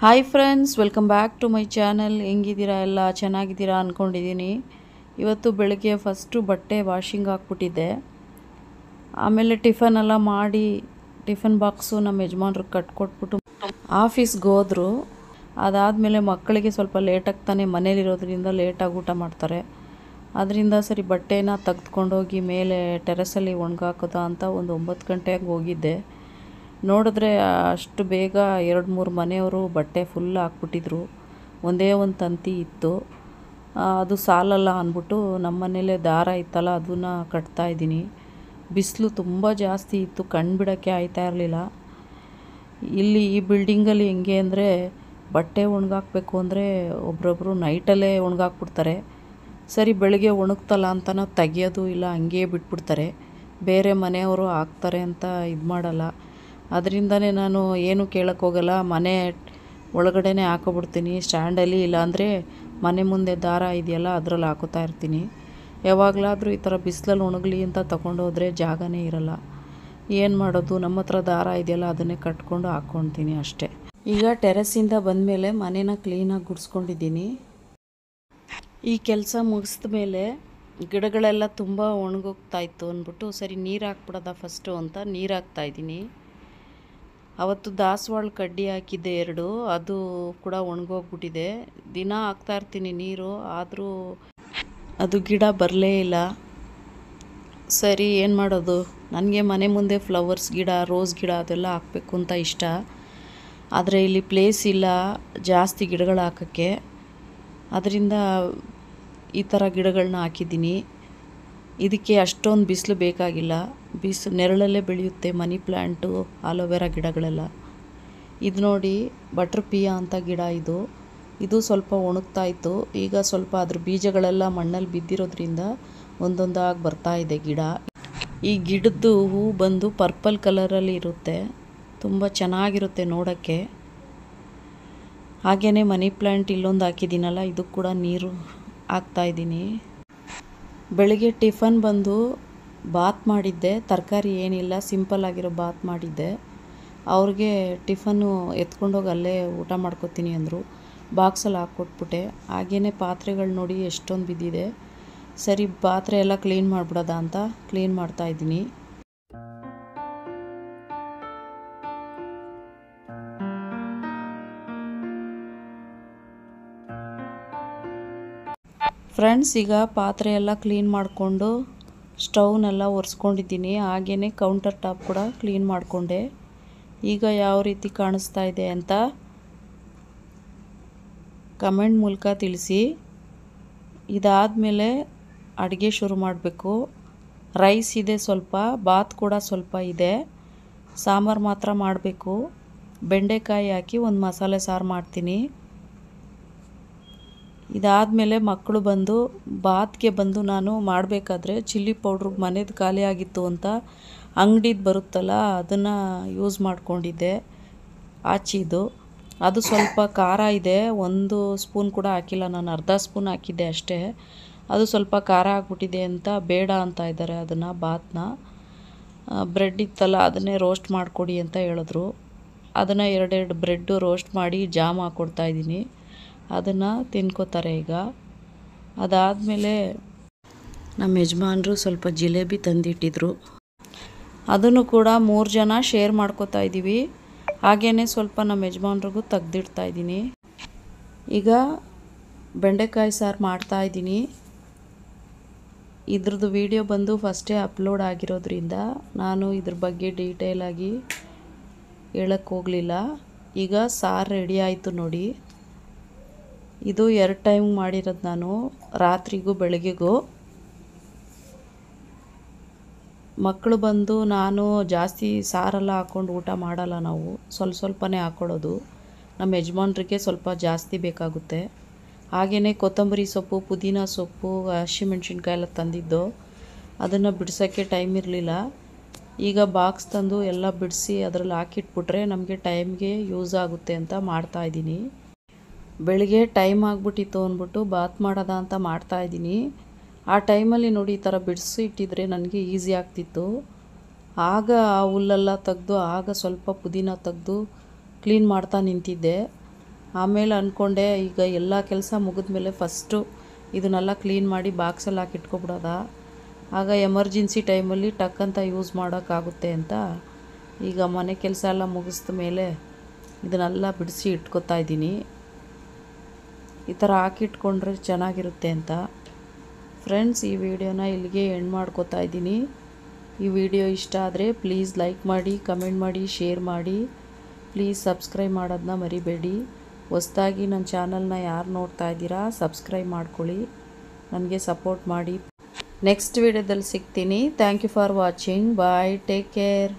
Hi friends welcome back to my channel ಹೆಂಗಿದ್ದೀರಾ ಎಲ್ಲ? ಚೆನ್ನಾಗಿದ್ದೀರಾ ಅಂದ್ಕೊಂಡಿದ್ದೀನಿ ಇವತ್ತು ಬೆಳಗ್ಗೆ ಫಸ್ಟು ಬಟ್ಟೆ ವಾಷಿಂಗ್ ಹಾಕ್ಬಿಟ್ಟಿದ್ದೆ. ಆಮೇಲೆ ಟಿಫನ್ ಎಲ್ಲ ಮಾಡಿ ಟಿಫನ್ ಬಾಕ್ಸು ನಮ್ಮ ಯಜಮಾನ್ರಿಗೆ ಕಟ್ಕೊಟ್ಬಿಟ್ಟು ಆಫೀಸ್ಗೆ ಹೋದರು. ಅದಾದಮೇಲೆ ಮಕ್ಕಳಿಗೆ ಸ್ವಲ್ಪ ಲೇಟಾಗಿ ತಾನೇ ಮನೇಲಿರೋದ್ರಿಂದ ಲೇಟಾಗಿ ಊಟ ಮಾಡ್ತಾರೆ. ಅದರಿಂದ ಸರಿ ಬಟ್ಟೆನ ತೆಗೆದುಕೊಂಡೋಗಿ ಮೇಲೆ ಟೆರೆಸಲ್ಲಿ ಒಣಗಾಕೋದ ಅಂತ ಒಂದು ಒಂಬತ್ತು ಗಂಟೆಗೆ ಹೋಗಿದ್ದೆ. ನೋಡಿದ್ರೆ ಅಷ್ಟು ಬೇಗ ಎರಡು ಮೂರು ಮನೆಯವರು ಬಟ್ಟೆ ಫುಲ್ ಹಾಕ್ಬಿಟ್ಟಿದ್ರು. ಒಂದೇ ಒಂದು ತಂತಿ ಇತ್ತು. ಅದು ಸಾಲಲ್ಲ ಅಂದ್ಬಿಟ್ಟು ನಮ್ಮ ಮನೇಲೇ ದಾರ ಇತ್ತಲ್ಲ, ಅದನ್ನು ಕಟ್ತಾ ಇದ್ದೀನಿ. ಬಿಸಿಲು ತುಂಬ ಜಾಸ್ತಿ ಇತ್ತು ಕಣ್ಬಿಡೋಕ್ಕೆ ಆಯ್ತಾ ಇರಲಿಲ್ಲ. ಇಲ್ಲಿ ಈ ಬಿಲ್ಡಿಂಗಲ್ಲಿ ಹೆಂಗೆ ಅಂದರೆ ಬಟ್ಟೆ ಒಣಗಾಕಬೇಕು ಅಂದರೆ ಒಬ್ರೊಬ್ಬರು ನೈಟಲ್ಲೇ ಒಣಗಾಕ್ಬಿಡ್ತಾರೆ. ಸರಿ, ಬೆಳಗ್ಗೆ ಒಣಗ್ತಲ್ಲ ಅಂತನ ತೆಗಿಯೋದು ಇಲ್ಲ, ಹಂಗೆ ಬಿಟ್ಬಿಡ್ತಾರೆ. ಬೇರೆ ಮನೆಯವರು ಹಾಕ್ತಾರೆ ಅಂತ ಇದು ಮಾಡಲ್ಲ ಅದರಿಂದನೇ ನಾನು ಏನು ಕೇಳಕ್ಕೆ ಹೋಗಲ್ಲ. ಮನೆ ಒಳಗಡೆನೇ ಹಾಕೊಬಿಡ್ತೀನಿ. ಸ್ಟ್ಯಾಂಡಲ್ಲಿ ಇಲ್ಲಾಂದರೆ ಮನೆ ಮುಂದೆ ದಾರ ಇದೆಯಲ್ಲ, ಅದರಲ್ಲಿ ಹಾಕೋತಾ ಇರ್ತೀನಿ. ಯಾವಾಗಲಾದರೂ ಈ ಥರ ಬಿಸಿಲಲ್ಲಿ ಒಣಗಲಿ ಅಂತ ತಗೊಂಡೋದ್ರೆ ಜಾಗನೇ ಇರಲ್ಲ. ಏನು ಮಾಡೋದು? ನಮ್ಮ ಹತ್ರ ದಾರ ಇದೆಯಲ್ಲ, ಅದನ್ನೇ ಕಟ್ಕೊಂಡು ಹಾಕ್ಕೊತೀನಿ ಅಷ್ಟೇ. ಈಗ ಟೆರೆಸ್ಸಿಂದ ಬಂದಮೇಲೆ ಮನೇನ ಕ್ಲೀನಾಗಿ ಗುಡಿಸ್ಕೊಂಡಿದ್ದೀನಿ. ಈ ಕೆಲಸ ಮುಗಿಸಿದ ಮೇಲೆ ಗಿಡಗಳೆಲ್ಲ ತುಂಬ ಒಣಗೋಗ್ತಾಯಿತ್ತು ಅಂದ್ಬಿಟ್ಟು, ಸರಿ ನೀರು ಹಾಕ್ಬಿಡೋದ ಫಸ್ಟು ಅಂತ ನೀರು ಹಾಕ್ತಾ ಇದ್ದೀನಿ. ಅವತ್ತು ದಾಸವಾಳ ಕಡ್ಡಿ ಹಾಕಿದ್ದೆ ಎರಡು, ಅದು ಕೂಡ ಒಣಗೋಗ್ಬಿಟ್ಟಿದೆ. ದಿನ ಹಾಕ್ತಾ ಇರ್ತೀನಿ ನೀರು, ಆದರೂ ಅದು ಗಿಡ ಬರಲೇ ಇಲ್ಲ. ಸರಿ, ಏನು ಮಾಡೋದು? ನನಗೆ ಮನೆ ಮುಂದೆ ಫ್ಲವರ್ಸ್ ಗಿಡ, ರೋಸ್ ಗಿಡ ಅದೆಲ್ಲ ಹಾಕಬೇಕು ಅಂತ ಇಷ್ಟ. ಆದರೆ ಇಲ್ಲಿ ಪ್ಲೇಸ್ ಇಲ್ಲ ಜಾಸ್ತಿ ಗಿಡಗಳು ಹಾಕೋಕ್ಕೆ. ಅದರಿಂದ ಈ ಥರ ಗಿಡಗಳನ್ನ ಹಾಕಿದ್ದೀನಿ. ಇದಕ್ಕೆ ಅಷ್ಟೊಂದು ಬಿಸಿಲು ಬೇಕಾಗಿಲ್ಲ. ಬಿಸಿ ನೆರಳಲ್ಲೇ ಬೆಳೆಯುತ್ತೆ ಮನಿ ಪ್ಲ್ಯಾಂಟು ಆಲೋವೆರಾ ಗಿಡಗಳೆಲ್ಲ. ಇದು ನೋಡಿ ಬಟ್ರ್ ಪಿಯಾ ಅಂತ ಗಿಡ ಇದು. ಇದು ಸ್ವಲ್ಪ ಒಣಗ್ತಾ ಇತ್ತು ಈಗ ಸ್ವಲ್ಪ ಅದ್ರ ಬೀಜಗಳೆಲ್ಲ ಮಣ್ಣಲ್ಲಿ ಬಿದ್ದಿರೋದ್ರಿಂದ ಒಂದೊಂದಾಗಿ ಬರ್ತಾ ಇದೆ ಗಿಡ. ಈ ಗಿಡದ್ದು ಹೂ ಬಂದು ಪರ್ಪಲ್ ಕಲರಲ್ಲಿ ಇರುತ್ತೆ. ತುಂಬ ಚೆನ್ನಾಗಿರುತ್ತೆ ನೋಡೋಕ್ಕೆ. ಹಾಗೆಯೇ ಮನಿ ಪ್ಲ್ಯಾಂಟ್ ಇಲ್ಲೊಂದು ಹಾಕಿದ್ದೀನಲ್ಲ, ಇದಕ್ಕೆ ಕೂಡ ನೀರು ಹಾಕ್ತಾ ಇದ್ದೀನಿ. ಬೆಳಿಗ್ಗೆ ಟಿಫನ್ ಬಂದು ಬಾತ್ ಮಾಡಿದ್ದೆ. ತರಕಾರಿ ಏನಿಲ್ಲ, ಸಿಂಪಲ್ ಆಗಿರೋ ಬಾತ್ ಮಾಡಿದ್ದೆ. ಅವ್ರಿಗೆ ಟಿಫನ್ನು ಎತ್ಕೊಂಡೋಗಿ ಅಲ್ಲೇ ಊಟ ಮಾಡ್ಕೊತೀನಿ ಅಂದರು. ಬಾಕ್ಸಲ್ಲಿ ಹಾಕ್ಕೊಟ್ಬಿಟ್ಟೆ. ಹಾಗೇ ಪಾತ್ರೆಗಳು ನೋಡಿ ಎಷ್ಟೊಂದು ಬಿದ್ದಿದೆ. ಸರಿ, ಪಾತ್ರೆ ಎಲ್ಲ ಕ್ಲೀನ್ ಮಾಡಿಬಿಡೋದ ಅಂತ ಕ್ಲೀನ್ ಮಾಡ್ತಾ ಫ್ರೆಂಡ್ಸ್ ಈಗ ಪಾತ್ರೆ ಎಲ್ಲ ಕ್ಲೀನ್ ಮಾಡಿಕೊಂಡು ಸ್ಟವ್ನೆಲ್ಲ ಒರೆಸ್ಕೊಂಡಿದ್ದೀನಿ. ಹಾಗೆಯೇ ಕೌಂಟರ್ ಟಾಪ್ ಕೂಡ ಕ್ಲೀನ್ ಮಾಡಿಕೊಂಡೆ. ಈಗ ಯಾವ ರೀತಿ ಕಾಣಿಸ್ತಾ ಇದೆ ಅಂತ ಕಮೆಂಟ್ ಮೂಲಕ ತಿಳಿಸಿ. ಇದಾದಮೇಲೆ ಅಡುಗೆ ಶುರು ಮಾಡಬೇಕು. ರೈಸ್ ಇದೆ ಸ್ವಲ್ಪ, ಬಾತ್ ಕೂಡ ಸ್ವಲ್ಪ ಇದೆ. ಸಾಂಬಾರು ಮಾತ್ರ ಮಾಡಬೇಕು. ಬೆಂಡೆಕಾಯಿ ಹಾಕಿ ಒಂದು ಮಸಾಲೆ ಸಾರು ಮಾಡ್ತೀನಿ. ಇದಾದಮೇಲೆ ಮಕ್ಕಳು ಬಂದು ಬಾತ್ಗೆ ಬಂದು ನಾನು ಮಾಡಬೇಕಾದ್ರೆ ಚಿಲ್ಲಿ ಪೌಡ್ರು ಮನೇದು ಖಾಲಿ ಆಗಿತ್ತು ಅಂತ ಅಂಗಡಿದು ಬರುತ್ತಲ್ಲ, ಅದನ್ನು ಯೂಸ್ ಮಾಡಿಕೊಂಡಿದ್ದೆ. ಆಚಿದು. ಅದು ಸ್ವಲ್ಪ ಖಾರ ಇದೆ. ಒಂದು ಸ್ಪೂನ್ ಕೂಡ ಹಾಕಿಲ್ಲ. ನಾನು ಅರ್ಧ ಸ್ಪೂನ್ ಹಾಕಿದ್ದೆ ಅಷ್ಟೇ. ಅದು ಸ್ವಲ್ಪ ಖಾರ ಆಗ್ಬಿಟ್ಟಿದೆ ಅಂತ ಬೇಡ ಅಂತ ಇದ್ದಾರೆ ಅದನ್ನು, ಬಾತ್ನ. ಬ್ರೆಡ್ ಇತ್ತಲ್ಲ, ಅದನ್ನೇ ರೋಸ್ಟ್ ಮಾಡಿಕೊಡಿ ಅಂತ ಹೇಳಿದ್ರು. ಅದನ್ನು ಎರಡೆರಡು ಬ್ರೆಡ್ಡು ರೋಸ್ಟ್ ಮಾಡಿ ಜಾಮ್ ಹಾಕ್ಕೊಡ್ತಾ ಇದ್ದೀನಿ. ಅದನ್ನು ತಿನ್ಕೋತಾರೆ ಈಗ. ಅದಾದಮೇಲೆ ನಮ್ಮ ಯಜಮಾನರು ಸ್ವಲ್ಪ ಜಿಲೇಬಿ ತಂದಿಟ್ಟಿದ್ರು. ಅದನ್ನು ಕೂಡ ಮೂರು ಜನ ಶೇರ್ ಮಾಡ್ಕೋತಾ ಇದ್ದೀವಿ ಹಾಗೇ ಸ್ವಲ್ಪ ನಮ್ಮ ಯಜಮಾನ್ರಿಗೂ ತೆಗ್ದಿಡ್ತಾ ಇದ್ದೀನಿ ಈಗ ಬೆಂಡೆಕಾಯಿ ಸಾರು ಮಾಡ್ತಾ ಇದ್ದೀನಿ ಇದ್ರದ್ದು ವಿಡಿಯೋ ಬಂದು ಫಸ್ಟೇ ಅಪ್ಲೋಡ್ ಆಗಿರೋದ್ರಿಂದ ನಾನು ಇದ್ರ ಬಗ್ಗೆ ಡೀಟೇಲಾಗಿ ಹೇಳಕ್ಕೆ ಹೋಗಲಿಲ್ಲ. ಈಗ ಸಾರು ರೆಡಿ ಆಯಿತು ನೋಡಿ. ಇದು ಎರಡು ಟೈಮ್ ಮಾಡಿರೋದು ನಾನು ರಾತ್ರಿಗೂ ಬೆಳಗ್ಗೆಗೂ. ಮಕ್ಕಳು ಬಂದು ನಾನು ಜಾಸ್ತಿ ಸಾರೆಲ್ಲ ಹಾಕ್ಕೊಂಡು ಊಟ ಮಾಡಲ್ಲ ನಾವು, ಸ್ವಲ್ಪ ಸ್ವಲ್ಪನೇ ಹಾಕ್ಕೊಳ್ಳೋದು ನಮ್ಮ ಯಜಮಾನ್ರಿಗೆ ಸ್ವಲ್ಪ ಜಾಸ್ತಿ ಬೇಕಾಗುತ್ತೆ. ಹಾಗೆಯೇ ಕೊತ್ತಂಬರಿ ಸೊಪ್ಪು, ಪುದೀನ ಸೊಪ್ಪು ಹಸಿಮೆಣ್ಸಿನ್ಕಾಯಿ ಎಲ್ಲ ತಂದಿದ್ದು. ಅದನ್ನು ಬಿಡ್ಸೋಕ್ಕೆ ಟೈಮ್ ಇರಲಿಲ್ಲ. ಈಗ ಬಾಕ್ಸ್ ತಂದು ಎಲ್ಲ ಬಿಡಿಸಿ ಅದರಲ್ಲಿ ಹಾಕಿಟ್ಬಿಟ್ರೆ ನಮಗೆ ಟೈಮ್ಗೆ ಯೂಸ್ ಆಗುತ್ತೆ ಅಂತ ಮಾಡ್ತಾಯಿದ್ದೀನಿ ಬೆಳಿಗ್ಗೆ ಟೈಮ್ ಆಗಿಬಿಟ್ಟಿತ್ತು ಅಂದ್ಬಿಟ್ಟು ಬಾತ್ ಮಾಡೋದ ಅಂತ ಮಾಡ್ತಾಯಿದ್ದೀನಿ ಆ ಟೈಮಲ್ಲಿ ನೋಡಿ ಈ ಥರ ಬಿಡಿಸಿ ಇಟ್ಟಿದ್ರೆ ನನಗೆ ಈಸಿ ಆಗ್ತಿತ್ತು. ಆಗ ಆ ಹುಲ್ಲೆಲ್ಲ ತೆಗೆದು, ಆಗ ಸ್ವಲ್ಪ ಪುದೀನ ತೆಗೆದು ಕ್ಲೀನ್ ಮಾಡ್ತಾ ನಿಂತಿದ್ದೆ. ಆಮೇಲೆ ಅಂದ್ಕೊಂಡೆ, ಈಗ ಎಲ್ಲ ಕೆಲಸ ಮುಗಿದ ಮೇಲೆ ಫಸ್ಟು ಇದನ್ನೆಲ್ಲ ಕ್ಲೀನ್ ಮಾಡಿ ಬಾಕ್ಸಲ್ಲಿ ಹಾಕಿ ಇಟ್ಕೊಬಿಡೋದ? ಆಗ ಎಮರ್ಜೆನ್ಸಿ ಟೈಮಲ್ಲಿ ಟಕ್ ಅಂತ ಯೂಸ್ ಮಾಡೋಕ್ಕಾಗುತ್ತೆ ಅಂತ ಈಗ ಮನೆ ಕೆಲಸ ಎಲ್ಲ ಮುಗಿಸ್ದ ಮೇಲೆ ಇದನ್ನೆಲ್ಲ ಬಿಡಿಸಿ ಇಟ್ಕೊತಾ ಇದ್ದೀನಿ. ಈ ಥರ ಹಾಕಿಟ್ಕೊಂಡ್ರೆ ಚೆನ್ನಾಗಿರುತ್ತೆ ಅಂತ. ಫ್ರೆಂಡ್ಸ್ ಈ ವಿಡಿಯೋನ ಇಲ್ಲಿಗೆ ಎಂಡ್ ಮಾಡ್ಕೋತಾ ಇದ್ದೀನಿ. ಈ ವಿಡಿಯೋ ಇಷ್ಟ ಆದರೆ ಪ್ಲೀಸ್ ಲೈಕ್ ಮಾಡಿ ಕಮೆಂಟ್ ಮಾಡಿ ಶೇರ್ ಮಾಡಿ. ಪ್ಲೀಸ್ ಸಬ್ಸ್ಕ್ರೈಬ್ ಮಾಡೋದನ್ನ ಮರಿಬೇಡಿ. ಹೊಸದಾಗಿ ನನ್ನ ಚಾನಲ್ನ ಯಾರು ನೋಡ್ತಾ ಇದ್ದೀರಾ ಸಬ್ಸ್ಕ್ರೈಬ್ ಮಾಡ್ಕೊಳ್ಳಿ. ನನಗೆ ಸಪೋರ್ಟ್ ಮಾಡಿ. ನೆಕ್ಸ್ಟ್ ವಿಡಿಯೋದಲ್ಲಿ ಸಿಗ್ತೀನಿ. Thank you for watching bye take care